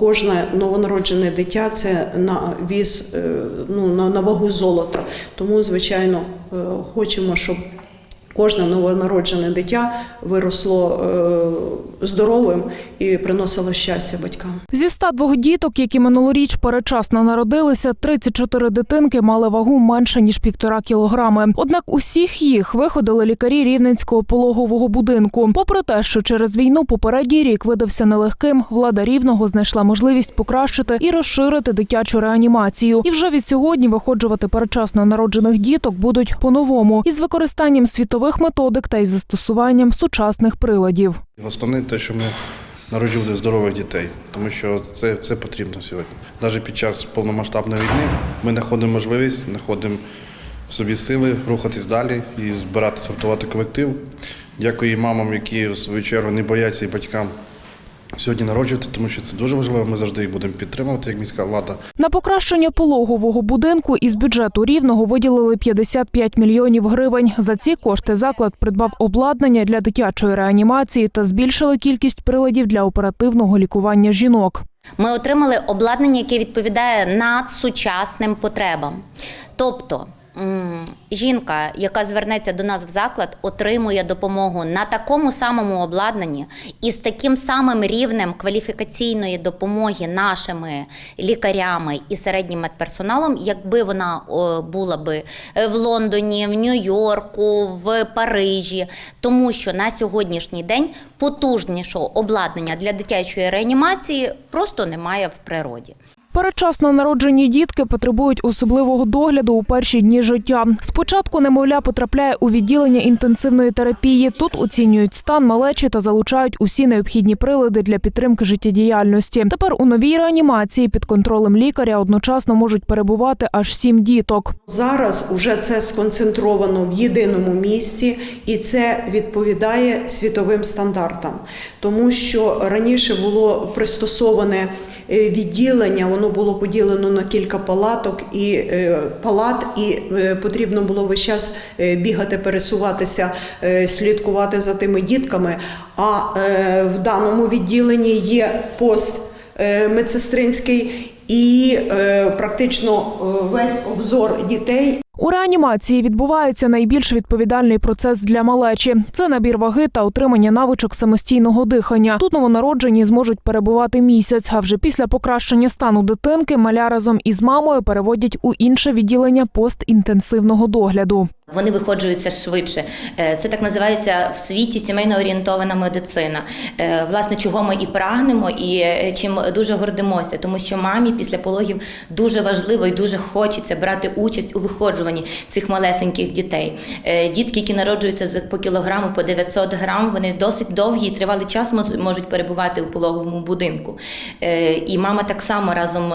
Кожне новонароджене дитя це на віз, е, ну, на, на вагу золота. Тому, звичайно, е, хочемо, щоб кожне новонароджене дитя виросло е, здоровим і приносило щастя батькам. Зі 102 діток, які минулоріч передчасно народилися, 34 дитинки мали вагу менше ніж півтора кілограми. Однак усіх їх виходили лікарі рівненського пологового будинку. Попри те, що через війну попередній рік видався нелегким, влада рівного знайшла можливість покращити і розширити дитячу реанімацію. І вже від сьогодні виходжувати передчасно народжених діток будуть по-новому із використанням світових методик та із застосуванням сучасних приладів. Основне те, що ми народжували здорових дітей, тому що це, це потрібно сьогодні. Навіть під час повномасштабної війни ми знаходимо можливість, знаходимо в собі сили рухатись далі і збирати, сортувати колектив. Дякую мамам, які в свою чергу не бояться і батькам сьогодні народжувати, тому що це дуже важливо. Ми завжди їх будемо підтримувати як міська влада. На покращення пологового будинку із бюджету рівного виділили 55 мільйонів гривень. За ці кошти заклад придбав обладнання для дитячої реанімації та збільшили кількість приладів для оперативного лікування жінок. Ми отримали обладнання, яке відповідає надсучасним потребам. Тобто жінка, яка звернеться до нас в заклад, отримує допомогу на такому самому обладнанні і з таким самим рівнем кваліфікаційної допомоги нашими лікарями і середнім медперсоналом, якби вона була би е, в Лондоні, в Нью-Йорку, в Парижі, тому що на сьогоднішній день потужнішого обладнання для дитячої реанімації просто немає в природі. Передчасно народжені дітки потребують особливого догляду у перші дні життя. Спочатку немовля потрапляє у відділення інтенсивної терапії. Тут оцінюють стан малечі та залучають усі необхідні прилади для підтримки життєдіяльності. Тепер у новій реанімації під контролем лікаря одночасно можуть перебувати аж сім діток. Зараз уже це сконцентровано в єдиному місці, і це відповідає світовим стандартам, тому що раніше було пристосоване відділення, воно було поділено на кілька палаток і е, палат, і е, потрібно було весь час е, бігати, пересуватися, е, слідкувати за тими дітками. А е, в даному відділенні є пост е, медсестринський і е, практично е, весь обзор дітей У реанімації відбувається найбільш відповідальний процес для малечі. Це набір ваги та отримання навичок самостійного дихання. Тут новонароджені зможуть перебувати місяць. А вже після покращення стану дитинки маля разом із мамою переводять у інше відділення постінтенсивного догляду. Вони виходжуються швидше. Е, Це так називається в світі сімейно орієнтована медицина. Е, Власне, чого ми і прагнемо, і е, чим дуже гордимося, тому що мамі після пологів дуже важливо і дуже хочеться брати участь у виходжуванні цих малесеньких дітей. Дітки, які народжуються по кілограму, по 900 грам, вони досить довгий і тривалий час можуть перебувати у пологовому будинку. І мама так само разом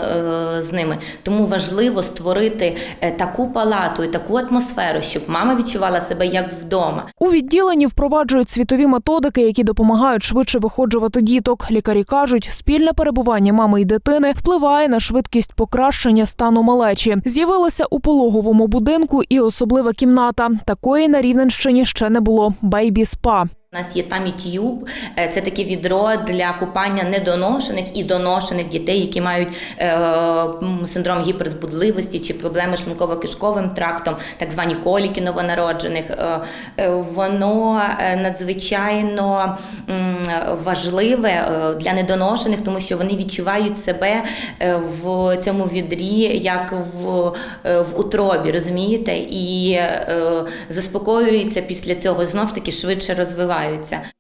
з ними. Тому важливо створити таку палату і таку атмосферу, щоб мама відчувала себе як вдома. У відділенні впроваджують світові методики, які допомагають швидше виходжувати діток. Лікарі кажуть, спільне перебування мами і дитини впливає на швидкість покращення стану малечі. З'явилася у пологовому будинку і особлива кімната. Такої на Рівненщині ще не було. Бейбі спа. У нас є там і е, це таке відро для купання недоношених і доношених дітей, які мають е, синдром гіперзбудливості чи проблеми шлунково-кишковим трактом, так звані коліки новонароджених. Е, Воно надзвичайно важливе для недоношених, тому що вони відчувають себе в цьому відрі як в, в утробі, розумієте, і заспокоюються після цього знов таки швидше розвиваються.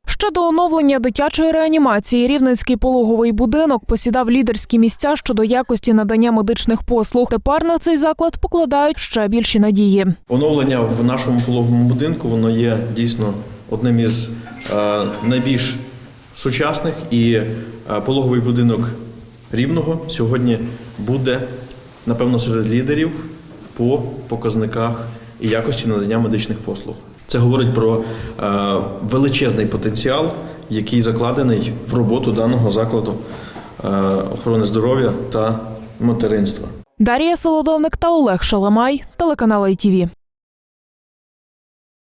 Щодо оновлення дитячої реанімації, Рівненський пологовий будинок посідав лідерські місця щодо якості надання медичних послуг. Тепер на цей заклад покладають ще більші надії. Оновлення в нашому пологовому будинку воно є дійсно одним із е, найбільш сучасних і е, пологовий будинок рівного сьогодні буде, напевно, серед лідерів по показниках і якості надання медичних послуг. Це говорить про е, величезний потенціал, який закладений в роботу даного закладу е, охорони здоров'я та материнства. Дар'я Солодовник та Олег Шаламай, телеканал ITV.